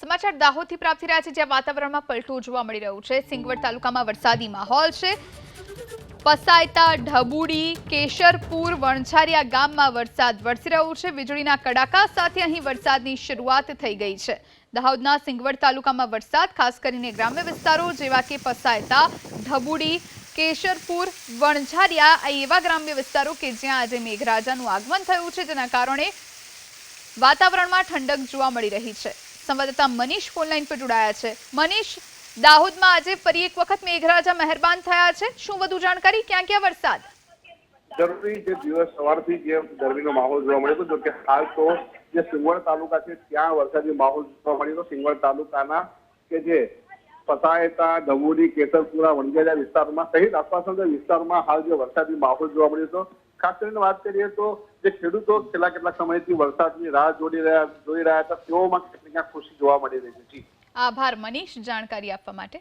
સમાચાર દાહોદથી પ્રાપ્ત રહ્યા છે, જ્યાં વાતાવરણમાં પલટો જોવા મળી રહ્યું છે. સિંગવડ તાલુકામાં વરસાદી માહોલ છે. પસાયતા, ઢબુડી, કેશરપુર વણઝારિયા ગામમાં વરસાદ વરસી રહ્યો છે. વીજળીના કડાકા સાથે અહીં વરસાદની શરૂઆત થઈ ગઈ છે. દાહોદના સિંગવડ તાલુકામાં વરસાદ, ખાસ કરીને ગ્રામ્ય વિસ્તારો જેવા કે પસાયતા, ઢબુડી, કેશરપુર વણઝારિયા આ એવા ગ્રામ્ય વિસ્તારો કે જ્યાં આજે મેઘરાજાનું આગમન થયું છે, જેના કારણે વાતાવરણમાં ઠંડક જોવા મળી રહી છે. સંવાદદાતા મનીષ ફોનલાઈન પર જોડાયા છે. મનીષ, દાહોદમાં આજે ફરી એક વખત મેઘરાજા મહેરબાન થયા છે. શું વધુ જાણકારી? ક્યાં ક્યાં વરસાદ? જરૂરી જે દિવસ સવારથી જે ગરમીનો માહોલ જોવા મળ્યો હતો કે હાલ તો જે સિંગવડ તાલુકા છે, ત્યાં વરસાદી માહોલ જોવા મળ્યો હતો. સિંગવડ તાલુકાના કે જે પતાયતા ડમુડી કેસરપુરા વણગેલા વિસ્તારમાં સહિત આસપાસના વિસ્તારમાં હાલ જે વરસાદી માહોલ જોવા મળ્યો હતો ખાસ કરીને વાત કરીએ તો જે ખેડૂતો છેલ્લા કેટલાક સમયથી વરસાદની રાહ જોડી રહ્યા જોઈ રહ્યા હતા, તેઓમાં કેટલીક ખુશી જોવા મળી રહી છે. આભાર, મનીષ, જાણકારી આપવા માટે.